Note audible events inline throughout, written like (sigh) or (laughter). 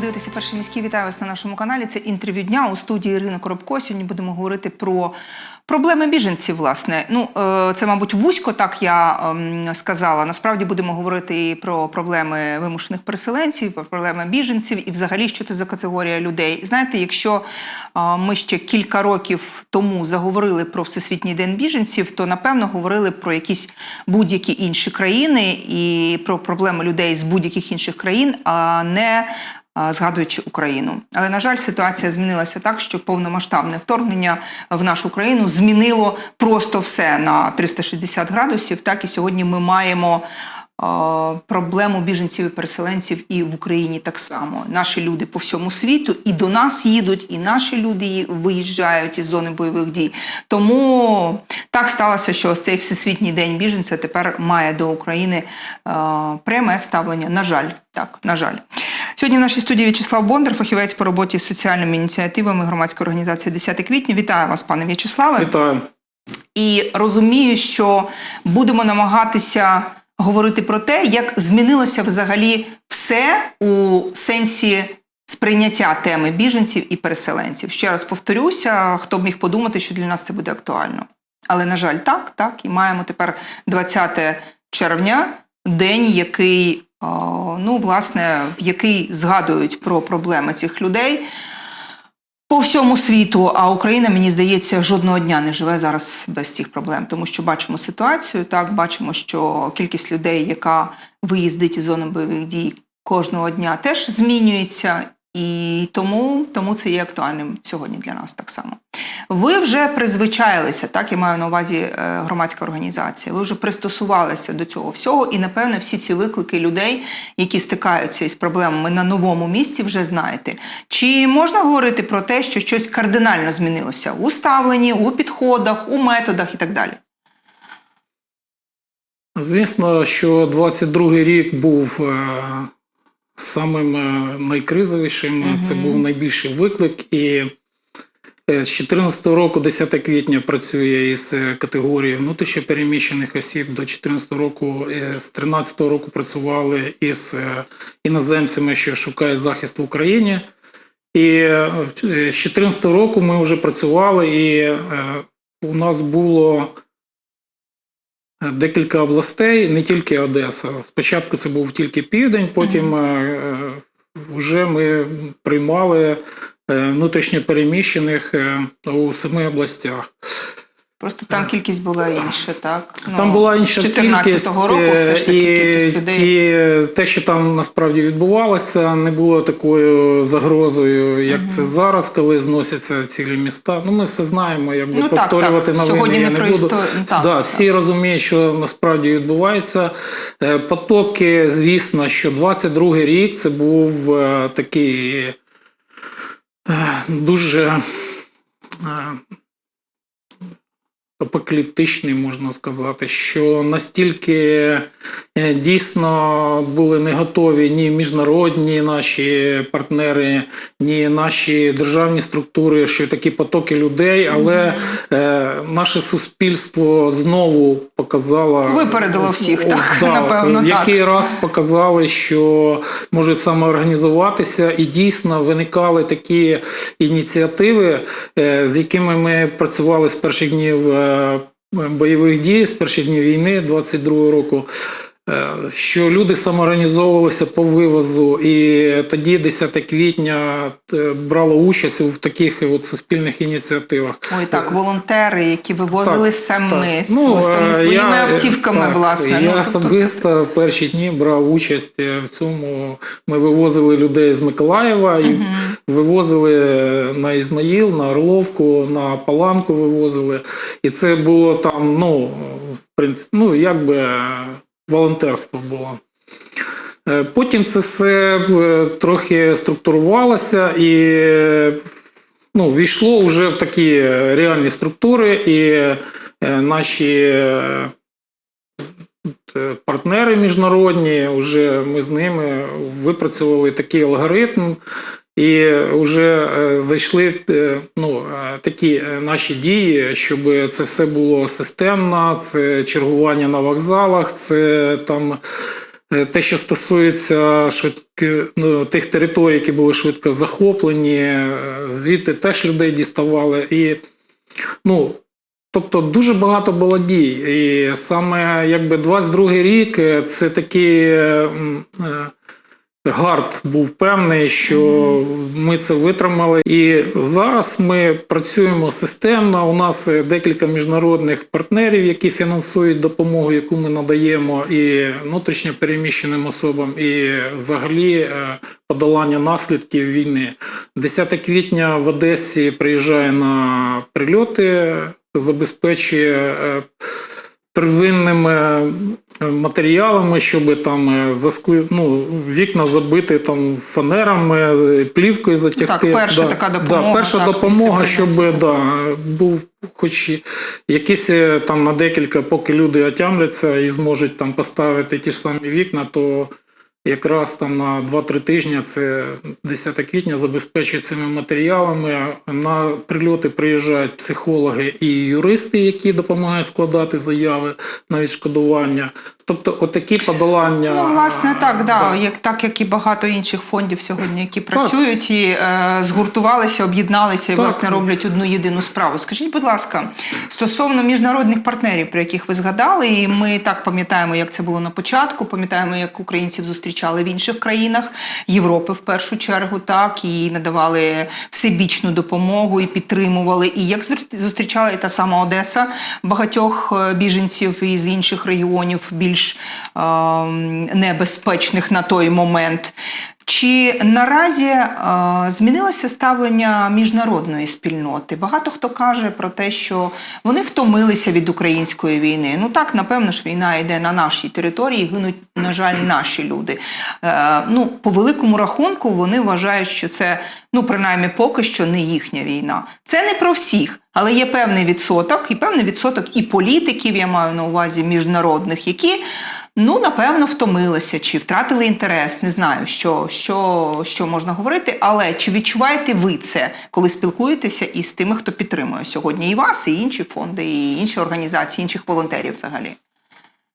Ви дивитеся перший міський. Вітаю вас на нашому каналі. Це інтерв'ю дня у студії Ірина Коробко. Сьогодні будемо говорити про проблеми біженців. Власне, ну е, це, мабуть, вузько так я ем, сказала. Насправді будемо говорити і про проблеми вимушених переселенців, про проблеми біженців, і взагалі, що це за категорія людей. Знаєте, якщо е, ми ще кілька років тому заговорили про всесвітній день біженців, то напевно говорили про якісь будь-які інші країни і про проблеми людей з будь-яких інших країн, а не згадуючи Україну. Але на жаль, ситуація змінилася так, що повномасштабне вторгнення в нашу країну змінило просто все на 360 градусів. Так і сьогодні ми маємо. Проблему біженців і переселенців і в Україні так само. Наші люди по всьому світу і до нас їдуть, і наші люди виїжджають із зони бойових дій. Тому так сталося, що ось цей всесвітній день біженця тепер має до України е, пряме ставлення. На жаль, так, на жаль. Сьогодні в нашій студії В'ячеслав Бондар, фахівець по роботі з соціальними ініціативами громадської організації 10 квітня. Вітаю вас, пане В'ячеславе. Вітаю. І розумію, що будемо намагатися говорити про те, як змінилося взагалі все у сенсі сприйняття теми біженців і переселенців. Ще раз повторюся, хто б міг подумати, що для нас це буде актуально. Але, на жаль, так, так. І маємо тепер 20 червня, день, який, ну, власне, який згадують про проблеми цих людей по всьому світу, а Україна, мені здається, жодного дня не живе зараз без цих проблем, тому що бачимо ситуацію. Так, бачимо, що кількість людей, яка виїздить із зони бойових дій кожного дня, теж змінюється. І тому, тому це є актуальним сьогодні для нас так само. Ви вже призвичаїлися, так я маю на увазі е, громадська організація. Ви вже пристосувалися до цього всього, і напевне всі ці виклики людей, які стикаються із проблемами на новому місці, вже знаєте. Чи можна говорити про те, що щось кардинально змінилося у ставленні, у підходах, у методах і так далі? Звісно, що 22-й рік був е, самим е, найкризовішим. Це був найбільший виклик. І е, з 2014 року, 10 квітня, працює із категорії внутрішньопереміщених осіб. До 2014 року, з 2013 року працювали із іноземцями, що шукають захист в Україні. І з 2014 року ми вже працювали, і у нас було декілька областей, не тільки Одеса. Спочатку це був тільки південь, потім е, вже ми приймали внутрішньо внутрішньопереміщених е, у семи областях. Просто там кількість була інша, так? Там Ну, була інша 14-го кількість, року все ж таки і кількість людей. ті, те, що там насправді відбувалося, не було такою загрозою, як це зараз, коли зносяться цілі міста. Ну, ми все знаємо, якби Ну, повторювати так. новини Сьогодні я не не буду. Ну, так, да, так. всі розуміють, що насправді відбувається. Е, Потоки, звісно, що 22-й рік це був е, такий е, дуже. Е, апокаліптичний, можна сказати, що настільки е, дійсно були не готові ні міжнародні наші партнери, ні наші державні структури, що такі потоки людей, але е, наше суспільство знову показало Випередило всіх, так, да, напевно, в так. який раз показали, що можуть самоорганізуватися, і дійсно виникали такі ініціативи, е, з якими ми працювали з перших днів е, бойових дій, з перших днів війни 22 року. Е, Що люди самоорганізовувалися по вивозу, і тоді, 10 квітня, е, брало участь в таких от суспільних ініціативах. Ой, так, волонтери, які вивозили Так, самі так. Ну, самі е, своїми я, автівками, так, власне. Я ну, тобто це- особисто в перші дні брав участь в цьому. Ми вивозили людей з Миколаєва і вивозили на Ізмаїл, на Орловку, на Паланку вивозили. І це було там, ну, в принципі, ну, якби волонтерство було. Е, Потім це все е, трохи структурувалося і ну, війшло вже в такі реальні структури, і е, наші партнери міжнародні, вже ми з ними випрацювали такий алгоритм. І вже е, зайшли е, ну, е, такі наші дії, щоб це все було системно, це чергування на вокзалах, це там те, що стосується швидких к- ну, тих територій, які були швидко захоплені, звідти теж людей діставали. І, ну, тобто дуже багато було дій. І саме якби 22-й рік це такий. Е, е, Гард був певний, що ми це витримали, і зараз ми працюємо системно. У нас е, декілька міжнародних партнерів, які фінансують допомогу, яку ми надаємо і внутрішньо переміщеним особам, і взагалі е, подолання наслідків війни. 10 квітня в Одесі приїжджає на прильоти, забезпечує. Первинними е, матеріалами, щоб там е, заскли... ну, вікна забити там фанерами, плівкою затягти. Так, перша така допомога, Да, перша так, допомога, щоб да, був хоч якийсь е, там на декілька, поки люди отямляться і зможуть там поставити ті ж самі вікна, то якраз там на 2-3 тижні, це 10 квітня, забезпечують цими матеріалами. На прильоти приїжджають психологи і юристи, які допомагають складати заяви на відшкодування. Тобто, отакі подолання. Ну, власне, так, да, да. Як, так як і багато інших фондів сьогодні, які працюють і е, згуртувалися, об'єдналися і Так. власне роблять одну єдину справу. Скажіть, будь ласка, стосовно міжнародних партнерів, про яких ви згадали, і ми так пам'ятаємо, як це було на початку, пам'ятаємо, як українців зустрічали в інших країнах Європи в першу чергу, так і надавали всебічну допомогу і підтримували. І як зустрічала і та сама Одеса багатьох е, біженців із інших регіонів більш е, небезпечних на той момент. Чи наразі е, змінилося ставлення міжнародної спільноти? Багато хто каже про те, що вони втомилися від української війни. Ну так, напевно ж, війна йде на нашій території, гинуть, на жаль, наші люди. Е, ну, по великому рахунку, вони вважають, що це, ну, принаймні, поки що не їхня війна. Це не про всіх, але є певний відсоток, і певний відсоток і політиків, я маю на увазі міжнародних, які. Ну, напевно, втомилися чи втратили інтерес. Не знаю, що, що, що можна говорити. Але чи відчуваєте ви це, коли спілкуєтеся із тими, хто підтримує сьогодні і вас, і інші фонди, і інші організації, інших волонтерів взагалі?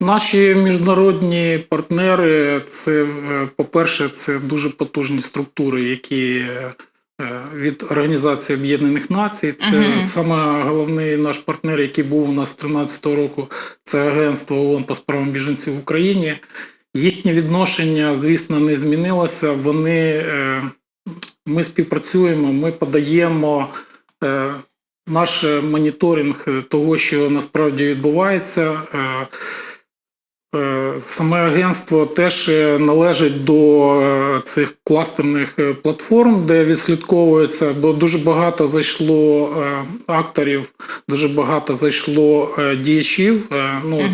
Наші міжнародні партнери, це, е, по-перше, це дуже потужні структури, які е, від Організації Об'єднаних Націй. Це Мгм. саме головний наш партнер, який був у нас з 2013 року, це Агентство ООН по справам біженців в Україні. Їхнє відношення, звісно, не змінилося. Вони, е, ми співпрацюємо, ми подаємо. е, Наш е, моніторинг е, того, що насправді відбувається, е, Е, Саме агентство теж е, належить до е, цих кластерних е, платформ, де відслідковується, бо дуже багато зайшло е, акторів, дуже багато зайшло е, діячів. е, Ну,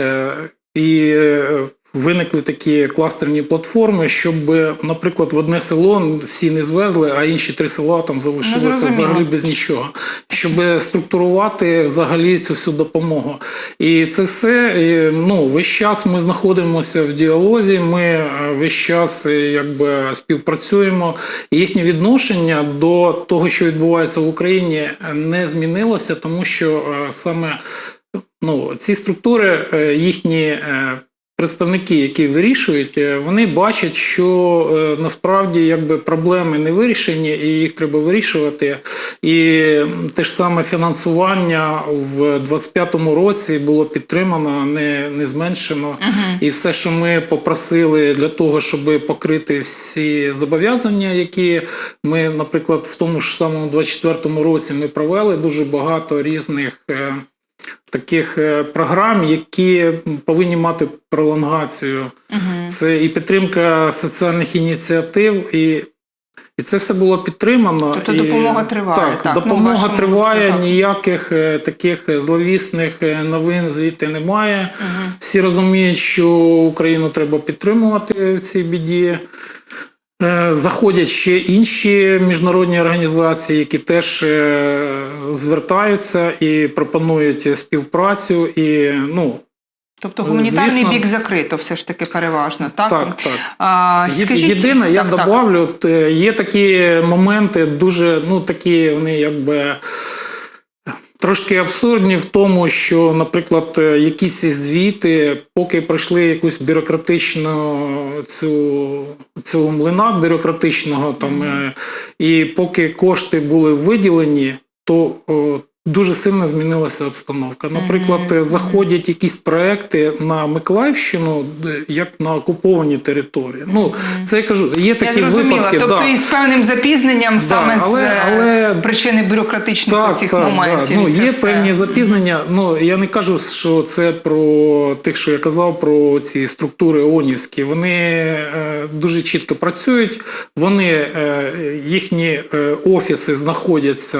е, і е, виникли такі кластерні платформи, щоб, наприклад, в одне село всі не звезли, а інші три села там залишилися взагалі без нічого, щоб структурувати взагалі цю всю допомогу. І це все ну, весь час ми знаходимося в діалозі, ми е, весь час е, якби співпрацюємо. І їхнє відношення до того, що відбувається в Україні, не змінилося, тому що е, саме ну, ці структури, їхні представники, які вирішують, е, вони бачать, що е, насправді якби проблеми не вирішені, і їх треба вирішувати. І те ж саме фінансування в 2025 році було підтримано, не, не зменшено. І все, що ми попросили для того, щоб покрити всі зобов'язання, які ми, наприклад, в тому ж самому 24 році ми провели дуже багато різних. Таких е, програм, які повинні мати пролонгацію. Це і підтримка соціальних ініціатив, і, і це все було підтримано. Тобто і, допомога триває, Так, так, ну, допомога вашому триває, так. ніяких таких зловісних е, новин звідти немає. Всі розуміють, що Україну треба підтримувати в цій біді. Е, Заходять ще інші міжнародні організації, які теж е, звертаються і пропонують співпрацю. І ну Тобто гуманітарний Звісно. бік закрито все ж таки переважно, так? так, так. А, скажіть, Єдине, я так, добавлю, е, є такі моменти, дуже ну такі вони якби трошки абсурдні в тому, що, наприклад, е, якісь звіти, поки пройшли якусь бюрократичну цю, цього млина бюрократичного, там, е, і поки кошти були виділені, то о, дуже сильно змінилася обстановка. Наприклад, е, заходять якісь проекти на Миколаївщину, як на окуповані території. Ну, це я кажу, є такі зрозуміла. випадки. Тобто да. із певним запізненням саме але- з е, причини бюрократичних цих моментів. Ну, це є все. певні запізнення. Ну я не кажу, що це про тих, що я казав, про ці структури ООНівські. Вони е, дуже чітко працюють. Вони е, їхні е, офіси знаходяться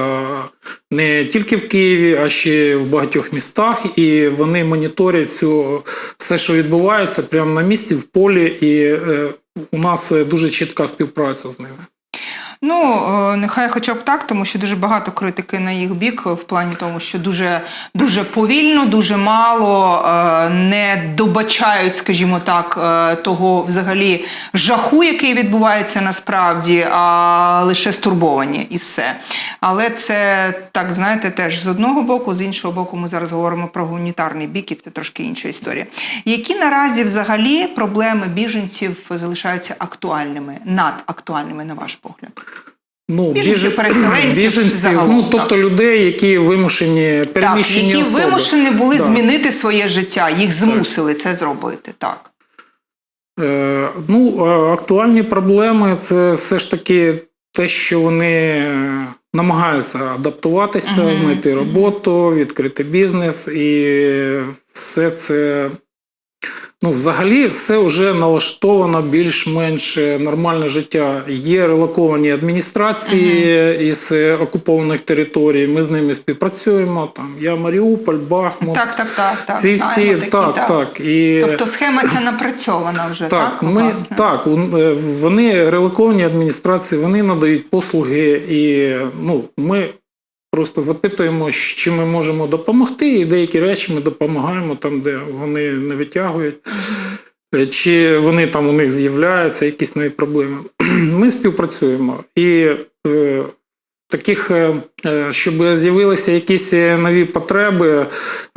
не тільки в Києві, а ще в багатьох містах, і вони моніторять цю все, що відбувається, прямо на місці, в полі, і е, у нас е, дуже чітка співпраця з ними. Ну, е, нехай хоча б так, тому що дуже багато критики на їх бік в плані тому, що дуже, дуже повільно, дуже мало е, не добачають, скажімо так, е, того взагалі жаху, який відбувається насправді, а лише стурбовані і все. Але це так, знаєте, теж з одного боку, з іншого боку, ми зараз говоримо про гуманітарний бік, і це трошки інша історія. Які наразі взагалі проблеми біженців залишаються актуальними, надактуальними, на ваш погляд? Ну, біжен- переселенців біженців, ну так. тобто людей, які вимушені Так, переміщені які особи. вимушені були Да. змінити своє життя, їх змусили це зробити. Так. Е, ну, актуальні проблеми це все ж таки те, що вони е, намагаються адаптуватися, Мгм. знайти роботу, відкрити бізнес, і все це. Ну, взагалі, все вже налаштовано більш-менш е, нормальне життя. Є релоковані адміністрації із е, окупованих територій. Ми з ними співпрацюємо. Там я Маріуполь, Бахмут. так, так, так, так. Ці знаємо всі такі, так, так. І Тобто схема ця напрацьована вже, так? так, ми власне? так, е, вони релоковані адміністрації, вони надають послуги, і ну, ми просто запитуємо, чи ми можемо допомогти, і деякі речі ми допомагаємо там, де вони не витягують. Е, Чи вони там у них з'являються якісь нові проблеми? (clears throat) Ми співпрацюємо. І е, таких, е, е, щоб з'явилися якісь е, нові потреби,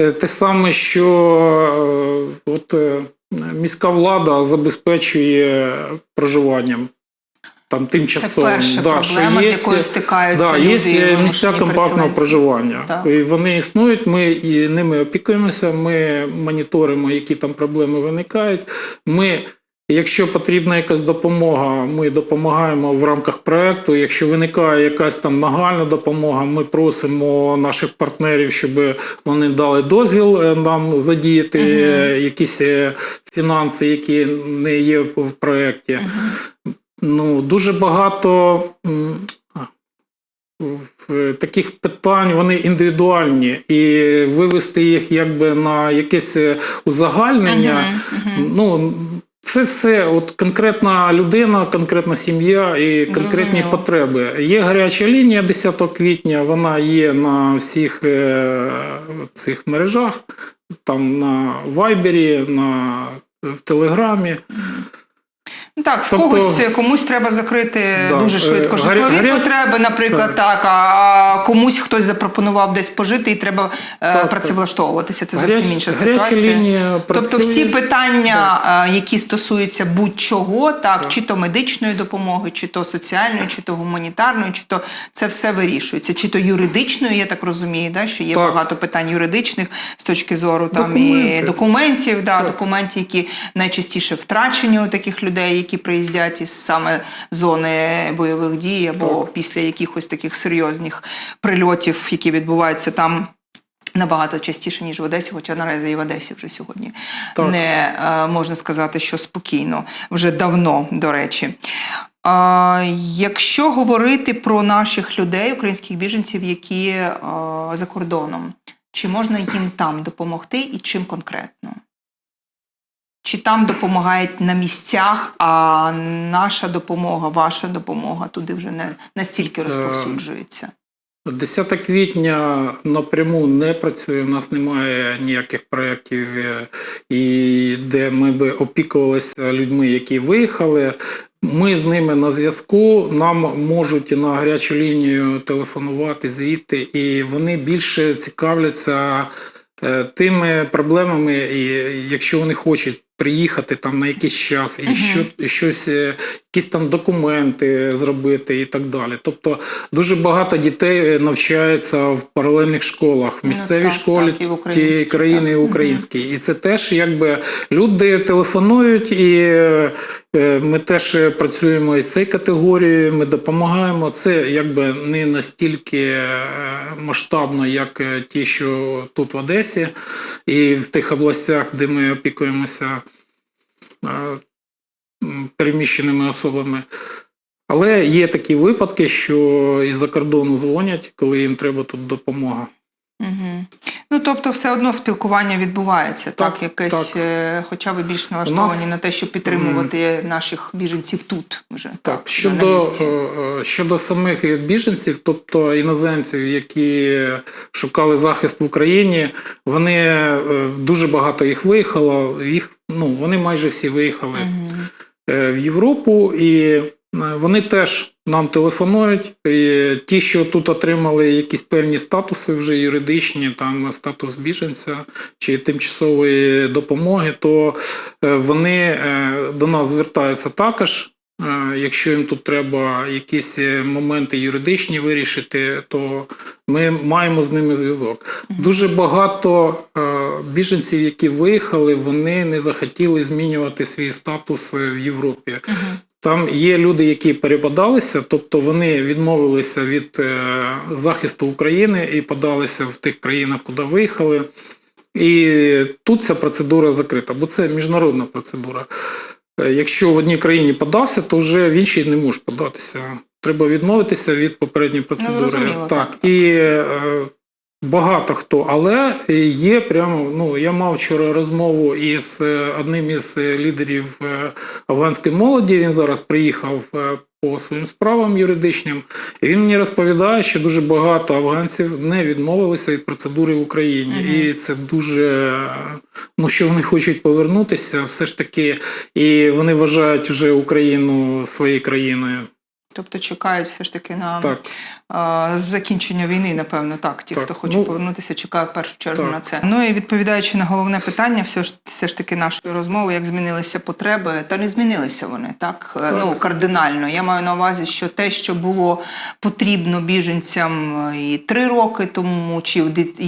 е, те саме, що е, от, е, міська влада забезпечує проживанням. Там перша Да, що є, з якою стикаються да, люди. є місця компактного проживання. Так. І вони існують, ми і ними опікуємося, ми моніторимо, які там проблеми виникають. Ми, якщо потрібна якась допомога, ми допомагаємо в рамках проекту. Якщо виникає якась там нагальна допомога, ми просимо наших партнерів, щоб вони дали дозвіл е, нам задіяти е, якісь е, фінанси, які не є в проєкті. Ну, дуже багато. Таких питань вони індивідуальні, і вивести їх якби на якесь е, узагальнення. Мгм, мгм. Ну, це все от конкретна людина, конкретна сім'я і конкретні Зрозуміло. потреби. Є гаряча лінія 10 квітня, вона є на всіх е, цих мережах, там на Вайбері, на, в Телеграмі. Ну, Так, в Тобто- когось комусь треба закрити Да, дуже швидко е, житлові гаря- потреби, наприклад, так. а комусь хтось запропонував десь пожити і треба е, Так, працевлаштовуватися. Це зовсім інша гаряча ситуація. лінія Тобто всі питання, е, які стосуються будь-чого, так, чи то медичної допомоги, чи то соціальної, чи то гуманітарної, чи то це все вирішується, чи то юридичної, я так розумію, да, що є Так. багато питань юридичних з точки зору там і документів, да, Так. документів, які найчастіше втрачені у таких людей, які приїздять із саме зони бойових дій або Так. після якихось таких серйозних прильотів, які відбуваються там. Набагато частіше, ніж в Одесі, хоча наразі і в Одесі вже сьогодні Так. не е, можна сказати, що спокійно, вже давно, до речі. А, якщо говорити про наших людей, українських біженців, які е, за кордоном, чи можна їм там допомогти і чим конкретно? Чи там допомагають на місцях, а наша допомога, ваша допомога туди вже не настільки розповсюджується? 10 квітня напряму не працює. У нас немає ніяких проєктів, е, і де ми би опікувалися людьми, які виїхали. Ми з ними на зв'язку. Нам можуть на гарячу лінію телефонувати звідти, і вони більше цікавляться е, тими проблемами, і якщо вони хочуть приїхати там на якийсь час, і Мгм. що, щось, е, якісь там документи зробити і так далі. Тобто дуже багато дітей е, навчаються в паралельних школах, в Ну, місцевій так, школі так, тієї країни, і так. українській. І це теж якби люди телефонують, і е, ми теж працюємо із цією категорією, ми допомагаємо. Це якби не настільки масштабно, як ті, що тут в Одесі, і в тих областях, де ми опікуємося переміщеними особами. Але є такі випадки, що із-за кордону дзвонять, коли їм треба тут допомога. Угу. Ну, тобто, все одно спілкування відбувається, так, Так, якесь, так. е, хоча ви більш налаштовані нас, на те, щоб підтримувати наших біженців тут вже. Так, на щодо, е, е, щодо самих біженців, тобто іноземців, які шукали захист в Україні, вони дуже багато їх виїхало. Їх ну вони майже всі виїхали е, в Європу, і вони теж нам телефонують. І ті, що тут отримали якісь певні статуси вже юридичні, там статус біженця чи тимчасової допомоги, то е, вони е, до нас звертаються також. Е, Якщо їм тут треба якісь е, моменти юридичні вирішити, то ми маємо з ними зв'язок. Дуже багато е, біженців, які виїхали, вони не захотіли змінювати свій статус е, в Європі. Там є люди, які перепадалися, тобто вони відмовилися від е, захисту України і подалися в тих країнах, куди виїхали. І тут ця процедура закрита, бо це міжнародна процедура. Е, Якщо в одній країні подався, то вже в іншій не можеш податися. Треба відмовитися від попередньої процедури. Ну, так. так. І е, багато хто, але є прямо. Ну я мав вчора розмову із е, одним із е, лідерів е, афганської молоді. Він зараз приїхав по своїм справам юридичним. І він мені розповідає, що дуже багато афганців не відмовилися від процедури в Україні, Мгм. і це дуже ну що вони хочуть повернутися, все ж таки, і вони вважають вже Україну своєю країною. Тобто чекають все ж таки на Так. А, закінчення війни, напевно, так. Ті, Так, хто хоче ну, повернутися, чекають в першу чергу так. на це. Ну і відповідаючи на головне питання, все ж все ж таки нашої розмови, як змінилися потреби, та не змінилися вони так, Е, ну кардинально. Я маю на увазі, що те, що було потрібно біженцям е, і три роки тому, чи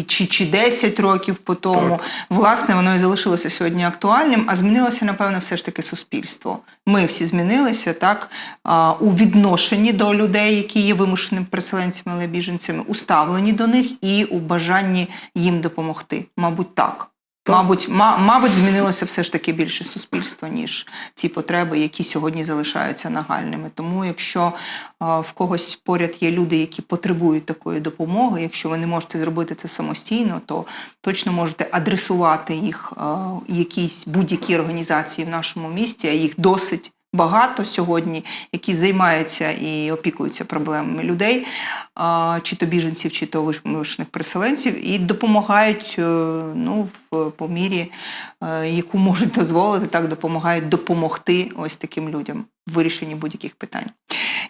чи, чи 10 років по тому, Так. власне, воно і залишилося сьогодні актуальним, а змінилося, напевно, все ж таки суспільство. Ми всі змінилися так у відношенні до людей, які є вимушеними переселенцями, але біженцями, у ставленні до них і у бажанні їм допомогти. Мабуть, так. Так. Мабуть, ма- мабуть, змінилося все ж таки більше суспільство, ніж ці потреби, які сьогодні залишаються нагальними. Тому, якщо а, в когось поряд є люди, які потребують такої допомоги, якщо ви не можете зробити це самостійно, то точно можете адресувати їх а, якійсь будь-якій організації в нашому місті, а їх досить. Багато сьогодні, які займаються і опікуються проблемами людей, чи то біженців, чи то вимушених переселенців, і допомагають е, ну, в, по мірі, е, яку можуть дозволити, так допомагають допомогти ось таким людям в вирішенні будь-яких питань.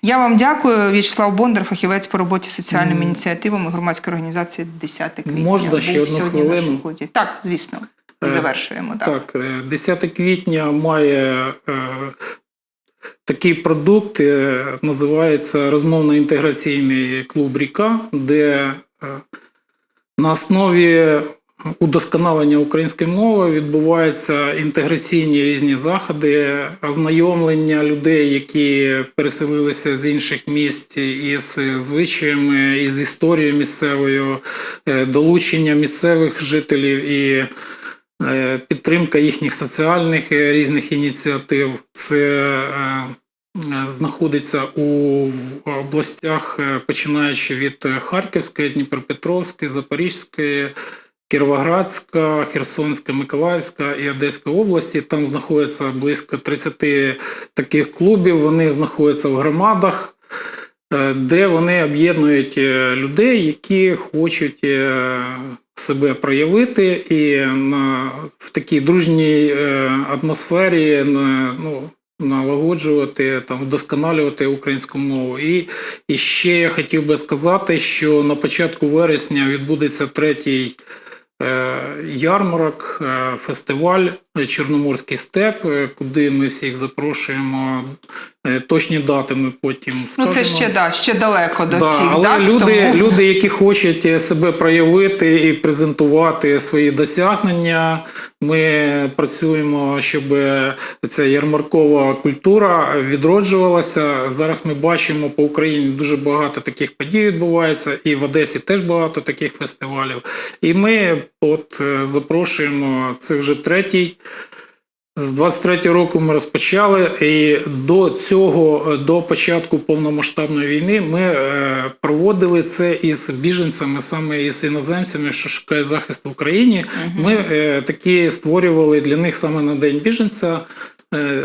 Я вам дякую. В'ячеслав Бондар, фахівець по роботі з соціальними ініціативами громадської організації 10 квітня. Можна був ще одну сьогодні хвилину? Так, звісно. Е, завершуємо. Так. Так, е, 10 квітня має такий продукт, е, називається розмовно-інтеграційний клуб Ріка, де е, на основі удосконалення української мови відбуваються інтеграційні різні заходи, ознайомлення людей, які переселилися з інших міст із звичаями, із історією місцевою, е, долучення місцевих жителів і підтримка їхніх соціальних е, різних ініціатив. Це е, е, знаходиться у областях, е, починаючи від е, Харківської, Дніпропетровської, Запорізької. Кіровоградська, Херсонська, Миколаївська і Одеська області. Там знаходиться близько 30 таких клубів. Вони знаходяться в громадах, е, де вони об'єднують е, людей, які хочуть е, себе проявити і на, в такій дружній е, атмосфері на, ну, налагоджувати, там, вдосконалювати українську мову. І, і ще я хотів би сказати, що на початку вересня відбудеться третій е, ярмарок, е, фестиваль Чорноморський степ, е, куди ми всіх запрошуємо. Е, Точні дати ми потім Ну це ще да, ще далеко до Да, цих але дат. люди, тому... люди, які хочуть е, себе проявити і презентувати свої досягнення, ми працюємо, щоб ця ярмаркова культура відроджувалася. Зараз ми бачимо по Україні дуже багато таких подій відбувається, і в Одесі теж багато таких фестивалів. І ми от запрошуємо це вже третій. З 23 року ми розпочали, і до цього, до початку повномасштабної війни, ми е, проводили це із біженцями, саме із іноземцями, що шукає захист в Україні. Ми е, такі створювали для них саме на день біженця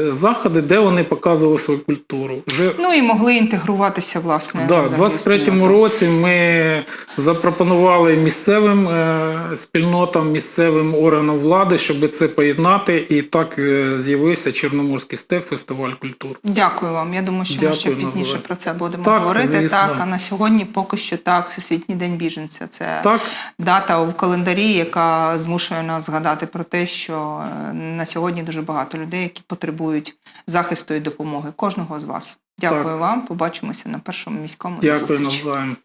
заходи, де вони показували свою культуру. Вже Ну і могли інтегруватися, власне. Да, в 23-му році ми запропонували місцевим е, спільнотам, місцевим органам влади, щоб це поєднати, і так е, з'явився Чорноморський степ, фестиваль культур. Дякую вам. Я думаю, що ми ще пізніше Назаре. про це будемо Так, говорити. звісно. Так, а на сьогодні поки що так, Всесвітній день біженця. Це Так, дата в календарі, яка змушує нас згадати про те, що е, на сьогодні дуже багато людей, які потребують захисту і допомоги. Кожного з вас. Дякую Так. вам. Побачимося на першому міському. Дякую навзаєм.